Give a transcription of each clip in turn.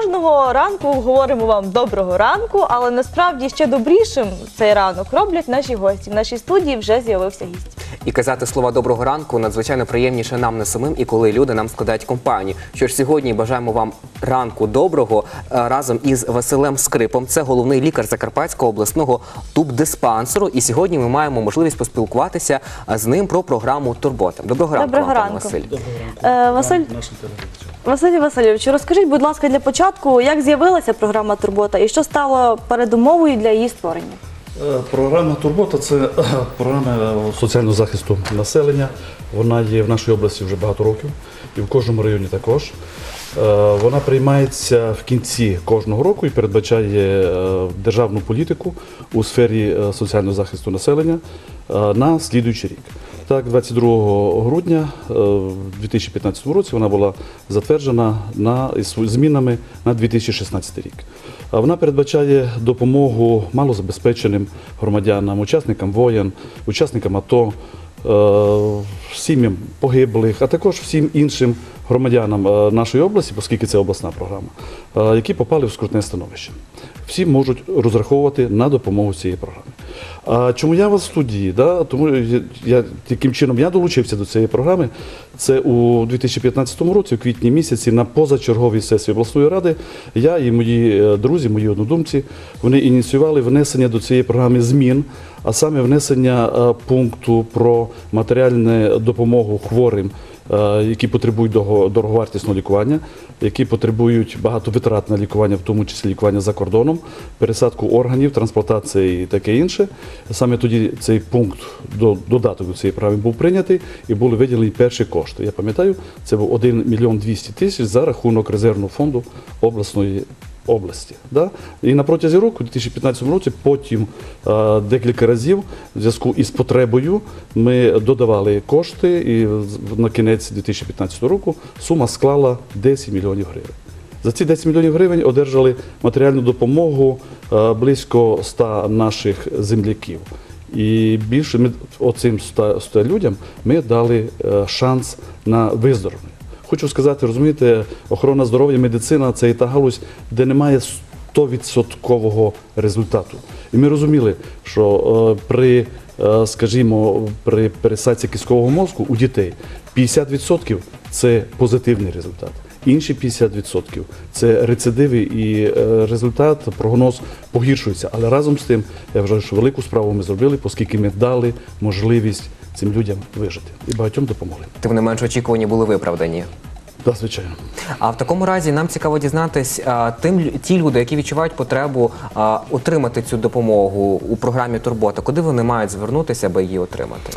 кожного ранку говоримо вам доброго ранку, але насправді ще добрішим цей ранок роблять наші гості. В нашій студії вже з'явився гість. І казати слова доброго ранку надзвичайно приємніше нам не самим, і коли люди нам складають компанію. Що ж сьогодні бажаємо вам ранку доброго е, разом із Василем Скрипом. Це головний лікар Закарпатського обласного тубдиспансеру. І сьогодні ми маємо можливість поспілкуватися е, з ним про програму Турбота. Доброго ранку, Доброго вам, пане ранку. Василь. Е, Василь. Василь Васильович, розкажіть, будь ласка, для початку, як з'явилася програма Турбота і що стало передумовою для її створення? Е, Програма Турбота це е, програма соціального захисту населення. Вона є в нашій області вже багато років і в кожному районі також. Е, Вона приймається в кінці кожного року і передбачає державну політику у сфері соціального захисту населення на слідуючий рік. Так, 22 грудня е, в 2015 році вона була затверджена на, змінами на 2016 рік. Вона передбачає допомогу малозабезпеченим громадянам, учасникам воєн, учасникам АТО, е, сім'ям погиблих, а також всім іншим громадянам е, нашої області, оскільки це обласна програма, е, які попали в скрутне становище. Всі можуть розраховувати на допомогу цієї програми. А чому я вас в студії? Да? Тому я, яким чином я долучився до цієї програми. Це у 2015 році, у квітні місяці, на позачерговій сесії обласної ради, я і мої е, друзі, мої однодумці, вони ініціювали внесення до цієї програми змін, а саме внесення пункту про матеріальну допомогу хворим. е, Які потребують дороговартісного лікування, які потребують багато витрат на лікування, в тому числі лікування за кордоном, пересадку органів, трансплантації і таке інше. Саме тоді цей пункт до додаток до цієї програми був прийнятий і були виділені перші кошти. Я пам'ятаю, це був 1 мільйон 200 тисяч за рахунок резервного фонду обласної області. Да? І на протязі року, у 2015 році, потім е, декілька разів в зв'язку із потребою ми додавали кошти, і на кінець 2015 року сума склала 10 мільйонів гривень. За ці 10 мільйонів гривень одержали матеріальну допомогу е, близько 100 наших земляків. І більше ми оцим 100, 100 людям ми дали е, шанс на виздоровлення. Хочу сказати, розумієте, охорона здоров'я, медицина це і та галузь, де немає 100% результату. І ми розуміли, що е, при, е, скажімо, при пересадці кісткового мозку у дітей 50% це позитивний результат. Інші 50% це рецидиви і е, результат, прогноз погіршується. Але разом з тим, я вважаю, що велику справу ми зробили, оскільки ми дали можливість цим людям вижити і багатьом допомогли. Тим не менш очікувані були виправдані. Так, звичайно. А в такому разі нам цікаво дізнатись а, тим ті люди, які відчувають потребу а, отримати цю допомогу у програмі Турбота, куди вони мають звернутися, аби її отримати?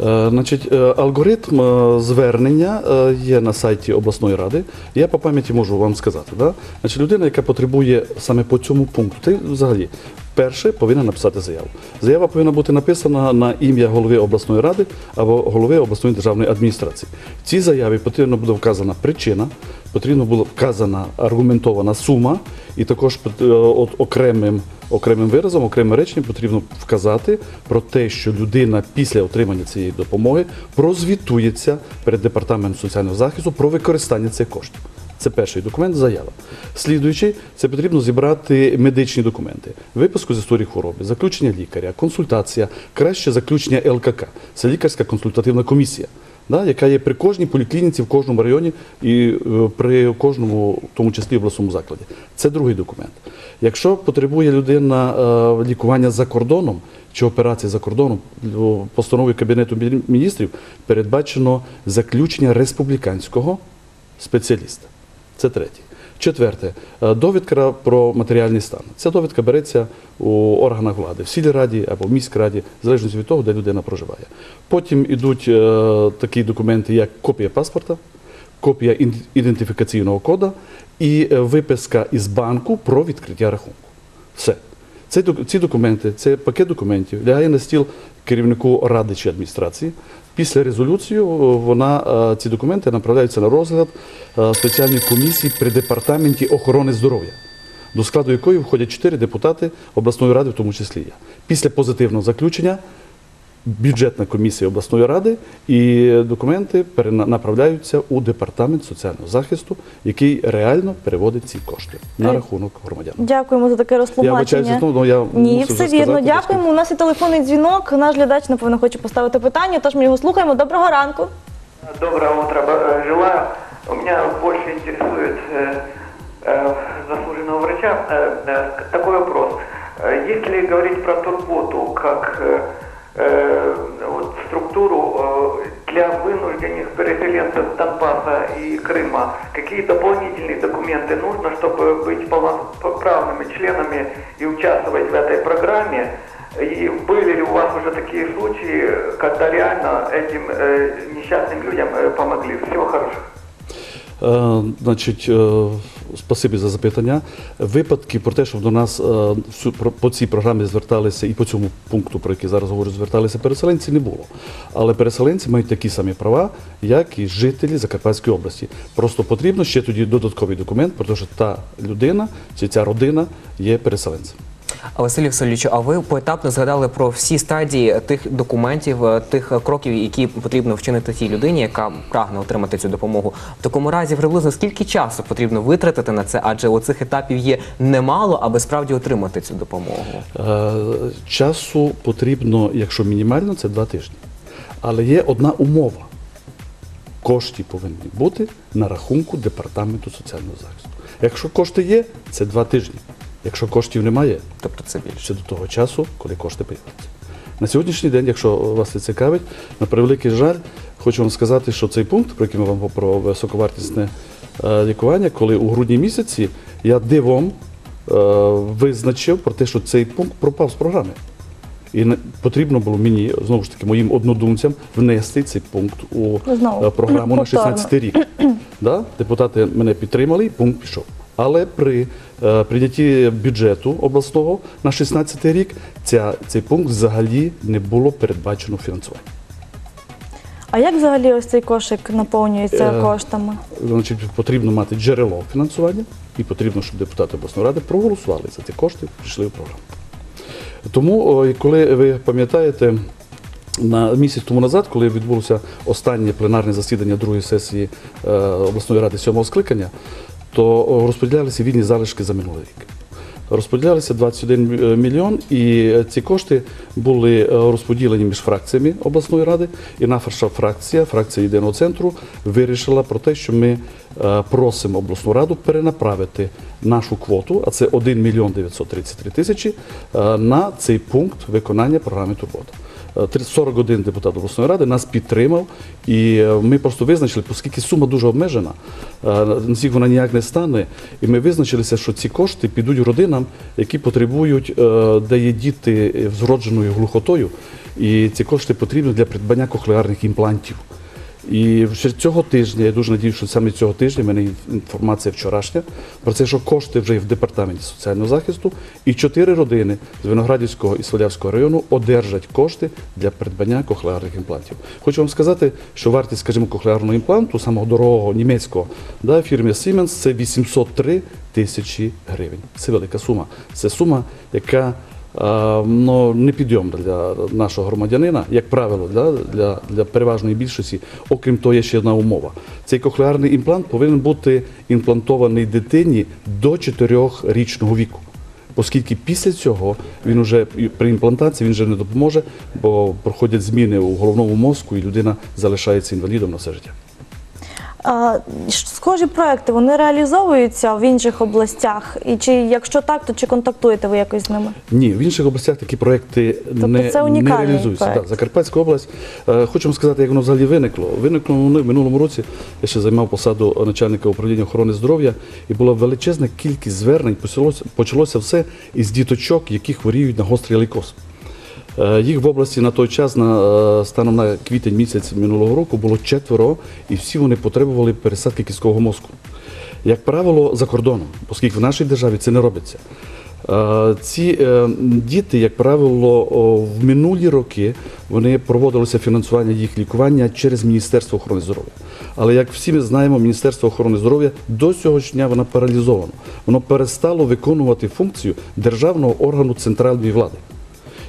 Е, Значить, е, алгоритм е, звернення є на сайті обласної ради. Я по пам'яті можу вам сказати. Да? Значить, людина, яка потребує саме по цьому пункту, ти взагалі перше повинна написати заяву. Заява повинна бути написана на ім'я голови обласної ради або голови обласної державної адміністрації. В цій заяві потрібно буде вказана причина, потрібно було вказана аргументована сума, і також е, окремим окремим виразом, окремим реченням потрібно вказати про те, що людина після отримання цієї допомоги прозвітується перед департаментом соціального захисту про використання цих коштів. Це перший документ, заява. Слідуючий, це потрібно зібрати медичні документи, виписку з історії хвороби, заключення лікаря, консультація, краще заключення ЛКК. Це лікарська консультативна комісія, да, яка є при кожній поліклініці в кожному районі і е, при кожному, в тому числі обласному закладі. Це другий документ. Якщо потребує людина е, лікування за кордоном чи операції за кордоном, в постанові Кабінету міністрів передбачено заключення республіканського спеціаліста. Це третє. Четверте, е, довідка про матеріальний стан. Ця довідка береться у органах влади, в сільраді або в міськраді, в залежності від того, де людина проживає. Потім йдуть е, такі документи, як копія паспорта, копія ідентифікаційного кода і е, виписка із банку про відкриття рахунку. Все. Ці документи, це пакет документів лягає на стіл керівнику ради чи адміністрації. Після резолюції вона, е, ці документи направляються на розгляд е, спеціальної комісії при департаменті охорони здоров'я, до складу якої входять чотири депутати обласної ради, в тому числі я. Після позитивного заключення бюджетна комісія обласної ради, і документи перенаправляються у департамент соціального захисту, який реально переводить ці кошти на Е, рахунок громадян. Дякуємо за таке Я розтлумачення. вибачаюся знову, але я Ні, мусив все вже вірно. сказати, Дякуємо. У нас є телефонний дзвінок. Наш глядач, напевно, хоче поставити питання, тож ми його слухаємо. Доброго ранку. Доброго утра э, желаю. У меня больше интересует э, э, заслуженного врача э, э, такой вопрос. Э, Если говорить про турботу как э, э, вот структуру э, для вынужденных переселенцев Донбасса и Крыма, какие дополнительные документы нужно, чтобы быть полноправными членами и участвовать в этой программе? И были ли у вас уже такие случаи, когда реально этим э, несчастным людям э, помогли? Всего хорошего. Е, Значить, е, спасибі за запитання. Випадки про те, що до нас е, по цій програмі зверталися і по цьому пункту, про який зараз говорю, зверталися переселенці, не було. Але переселенці мають такі самі права, як і жителі Закарпатської області. Просто потрібно ще тоді додатковий документ, про те, що та людина чи ця родина є переселенцем. Василій Васильовичу, а ви поетапно згадали про всі стадії тих документів, е, тих е, кроків, які потрібно вчинити тій людині, яка прагне отримати цю допомогу. В такому разі приблизно скільки часу потрібно витратити на це? Адже оцих етапів є немало, аби справді отримати цю допомогу. Е, Часу потрібно, якщо мінімально, це два тижні. Але є одна умова. Кошти повинні бути на рахунку департаменту соціального захисту. Якщо кошти є, це два тижні. Якщо коштів немає, Тобто це більше. до того часу, коли кошти появляться. На сьогоднішній день, якщо вас це цікавить, на превеликий жаль, хочу вам сказати, що цей пункт, про який ми вам про високовартісне е, лікування, коли у грудні місяці я дивом е, визначив про те, що цей пункт пропав з програми. І потрібно було мені, знову ж таки, моїм однодумцям внести цей пункт у Знову, е, програму на 16 рік. Да? Депутати мене підтримали, і пункт пішов. Але при е, прийнятті бюджету обласного на 16 рік ця, цей пункт взагалі не було передбачено фінансування. А як взагалі ось цей кошик наповнюється Е, коштами? Значить, потрібно мати джерело фінансування, і потрібно, щоб депутати обласної ради проголосували за ці кошти, пішли в програму. Тому, о, коли ви пам'ятаєте, на місяць тому назад, коли відбулося останнє пленарне засідання другої сесії е, обласної ради сьомого скликання, то розподілялися вільні залишки за минулий рік. Розподілялися 21 мільйон, і ці кошти були е, розподілені між фракціями обласної ради. І наша фракція, фракція єдиного центру, вирішила про те, що ми е, просимо обласну раду перенаправити нашу квоту, а це 1 мільйон 933 тисячі, е, на цей пункт виконання програми Турбота. Е, 41 депутат обласної ради нас підтримав, і е, ми просто визначили, оскільки сума дуже обмежена, е, наскільки вона ніяк не стане, і ми визначилися, що ці кошти підуть родинам, які потребують, де є діти з вродженою глухотою, і ці кошти потрібні для придбання кохлеарних імплантів. І ще цього тижня, я дуже надію, що саме цього тижня в мене інформація вчорашня про це, що кошти вже є в департаменті соціального захисту, і чотири родини з Виноградівського і Свалявського району одержать кошти для придбання кохлеарних імплантів. Хочу вам сказати, що вартість, скажімо, кохлеарного імпланту, самого дорогого німецького, да, фірмі Siemens, це 803 тисячі гривень. Це велика сума. Це сума, яка ну, непідйомна для нашого громадянина, як правило, для, для, для переважної більшості. Окрім того, є ще одна умова. Цей кохлеарний імплант повинен бути імплантований дитині до 4-річного віку. Оскільки після цього він уже при імплантації він вже не допоможе, бо проходять зміни у головному мозку, і людина залишається інвалідом на все життя. Схожі проекти вони реалізовуються в інших областях. І чи якщо так, то чи контактуєте ви якось з ними? Ні, в інших областях такі проекти Тобто не, це не реалізуються. проект. Да, Закарпатська область. Е, хочу сказати, як воно взагалі виникло. Виникло воно в минулому році. Я ще займав посаду начальника управління охорони здоров'я, і була величезна кількість звернень. Почалося, почалося все із діточок, які хворіють на гострий лейкоз. Е, Їх в області на той час, на, е, станом на квітень місяць минулого року, було четверо, і всі вони потребували пересадки кісткового мозку. Як правило, за кордоном, оскільки в нашій державі це не робиться. Е, Ці діти, як правило, в минулі роки вони проводилося фінансування їх лікування через Міністерство охорони здоров'я. Але як всі ми знаємо, Міністерство охорони здоров'я до цього дня воно паралізовано. Воно перестало виконувати функцію державного органу центральної влади.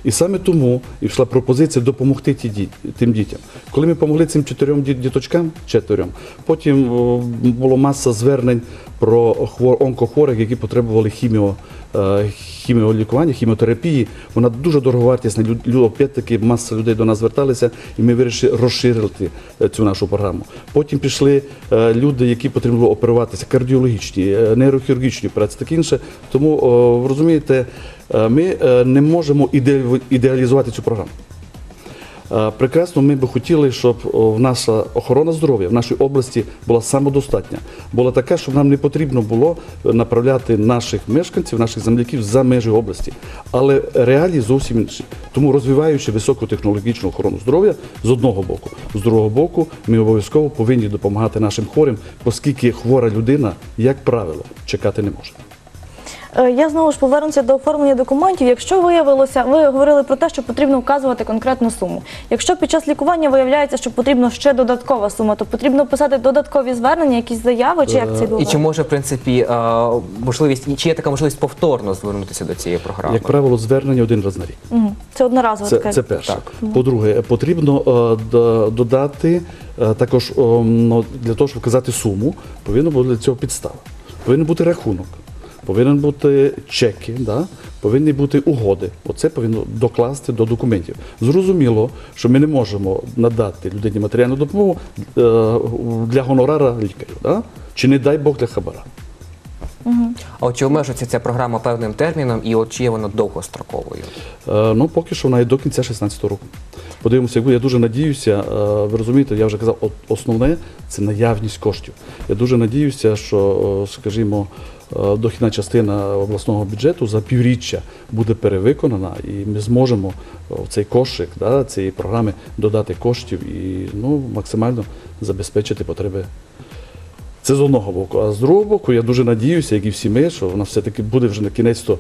І саме тому і йшла пропозиція допомогти ті тим дітям. Коли ми допомогли цим чотирьом діточкам, четвером, потім о, було маса звернень про хвор, онкохворих, які потребували хіміо, е, хіміолікування, хіміотерапії. Вона дуже дороговартісна. Опять-таки маса людей до нас зверталися, і ми вирішили розширити е, цю нашу програму. Потім пішли е, люди, які потрібно оперуватися, кардіологічні, нейрохірургічні операції, таке інше. Тому розумієте, ми е, не можемо ідеалізувати цю програму. Е, Прекрасно, ми би хотіли, щоб наша охорона здоров'я в нашій області була самодостатня, була така, щоб нам не потрібно було направляти наших мешканців, наших земляків за межі області. Але реалії зовсім інші. Тому розвиваючи високотехнологічну охорону здоров'я з одного боку, з другого боку, ми обов'язково повинні допомагати нашим хворим, оскільки хвора людина, як правило, чекати не може. Е, Я знову ж повернуся до оформлення документів. Якщо виявилося, ви говорили про те, що потрібно вказувати конкретну суму. Якщо під час лікування виявляється, що потрібно ще додаткова сума, то потрібно писати додаткові звернення, якісь заяви, чи як це І відбувається? чи може в принципі е, можливість, і чи є така можливість повторно звернутися до цієї програми? Як правило, звернення один раз на рік. Мгм. Це одноразово Це, таке. це перше. Так. По-друге, потрібно е, д- додати е, також е, ну, для того, щоб вказати суму, повинна бути для цього підстава. Повинен бути рахунок, повинен бути чеки, да? повинні бути угоди. Оце повинно докласти до документів. Зрозуміло, що ми не можемо надати людині матеріальну допомогу е, для гонорара лікарю, да? чи не дай Бог для хабара. А от чи обмежується ця програма певним терміном, і от чи є вона довгостроковою? Е, Ну, поки що вона і до кінця 16 року. Подивимося, я дуже надіюся, е, ви розумієте, я вже казав, основне це наявність коштів. Я дуже надіюся, що, скажімо, дохідна частина обласного бюджету за півріччя буде перевиконана, і ми зможемо в цей кошик да, цієї програми додати коштів і ну, максимально забезпечити потреби це з одного боку. А з другого боку, я дуже надіюся, як і всі ми, що в нас все-таки буде вже на кінець то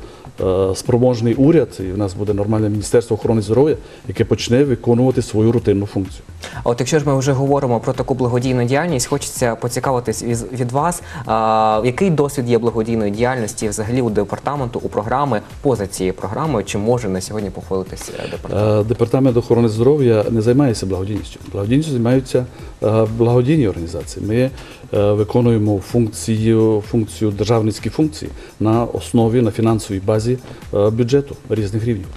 е, спроможний уряд, і в нас буде нормальне Міністерство охорони здоров'я, яке почне виконувати свою рутинну функцію. А от якщо ж ми вже говоримо про таку благодійну діяльність, хочеться поцікавитись від вас, а, який досвід є благодійної діяльності взагалі у департаменту, у програми поза цією програмою, чи може на сьогодні похвалитися департамент? Е, Департамент охорони здоров'я не займається благодійністю. Благодійністю займаються е, благодійні організації. Ми е, виконуємо функцію, функцію державницькі функції на основі на фінансовій базі е, бюджету різних рівнів.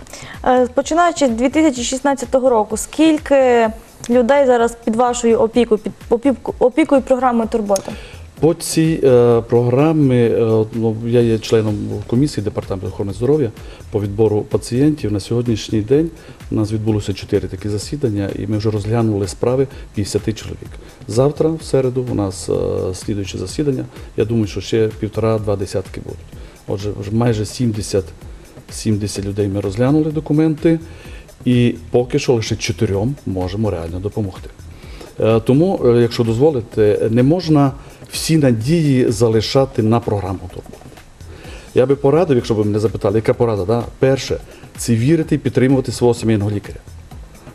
Е, Починаючи з 2016 року, скільки людей зараз під вашою опікою, під опікою програми Турбота? По цій е, програмі е, ну, я є членом комісії департаменту охорони здоров'я по відбору пацієнтів. На сьогоднішній день у нас відбулося чотири такі засідання, і ми вже розглянули справи 50 чоловік. Завтра, в середу, у нас е, слідуюче засідання. Я думаю, що ще півтора-два десятки будуть. Отже, вже майже 70, 70 людей ми розглянули документи, і поки що лише чотирьом можемо реально допомогти. Е, Тому, е, якщо дозволите, не можна всі надії залишати на програму турбо. Я би порадив, якщо б мене запитали, яка порада? Да? Перше, це вірити і підтримувати свого сімейного лікаря.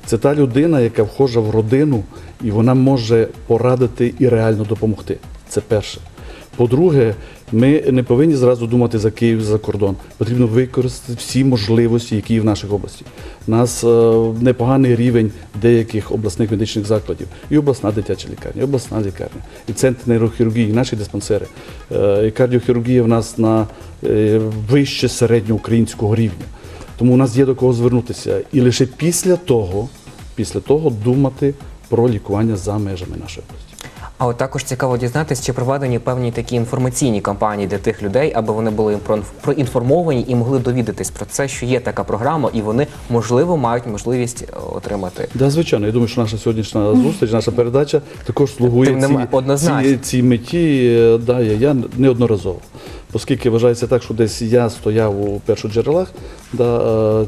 Це та людина, яка вхожа в родину, і вона може порадити і реально допомогти. Це перше. По-друге, ми не повинні зразу думати за Київ, за кордон. Потрібно використати всі можливості, які є в нашій області. У нас е, непоганий рівень деяких обласних медичних закладів. І обласна дитяча лікарня, і обласна лікарня, і центр нейрохірургії, і наші диспансери. Е, і кардіохірургія в нас на е, вище середньоукраїнського рівня. Тому у нас є до кого звернутися. І лише після того, після того думати про лікування за межами нашої області. А от також цікаво дізнатися, чи проведені певні такі інформаційні кампанії для тих людей, аби вони були проінформовані і могли довідатись про це, що є така програма, і вони можливо мають можливість е, отримати. Да, звичайно, я думаю, що наша сьогоднішня зустріч, наша передача також слугує цій, цій, меті. е, Да, я, я неодноразово. Оскільки вважається так, що десь я стояв у першоджерелах да, е,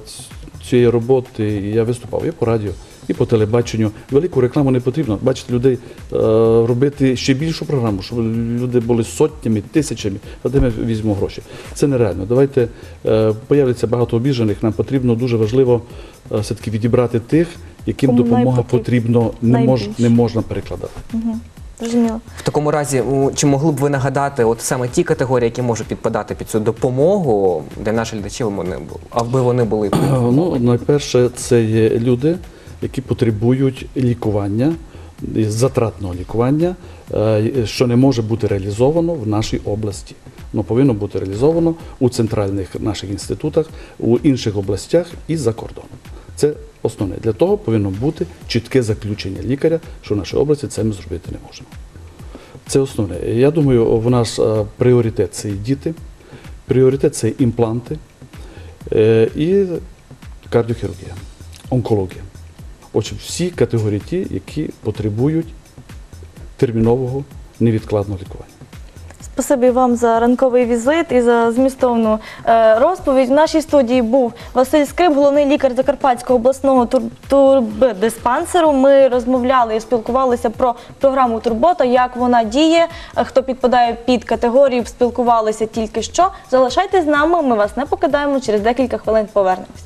цієї роботи, і я виступав і по радіо, і по телебаченню. Велику рекламу не потрібно. Бачите, людей е, робити ще більшу програму, щоб люди були сотнями, тисячами, а де ми візьмемо гроші. Це нереально. Давайте е, появляться багато обіжених. Нам потрібно дуже важливо е, все-таки відібрати тих, яким Кому допомога потрібно не, мож, не можна перекладати. В такому разі, чи могли б ви нагадати от саме ті категорії, які можуть підпадати під цю допомогу для наших глядачів, вони аби вони були Ну, найперше, це є люди, які потребують лікування, затратного лікування, е, що не може бути реалізовано в нашій області. Воно повинно бути реалізовано у центральних наших інститутах, у інших областях і за кордоном. Це основне. Для того повинно бути чітке заключення лікаря, що в нашій області це ми зробити не можемо. Це основне. Я думаю, в нас е, пріоритет це діти, пріоритет це імпланти е, і кардіохірургія, онкологія. Отже, всі категорії ті, які потребують термінового невідкладного лікування. Спасибі вам за ранковий візит і за змістовну е, розповідь. В нашій студії був Василь Скрип, головний лікар Закарпатського обласного тур- турбдиспансеру. Ми розмовляли і спілкувалися про програму Турбота, як вона діє, е, хто підпадає під категорію, спілкувалися тільки що. Залишайтесь з нами, ми вас не покидаємо. Через декілька хвилин повернемось.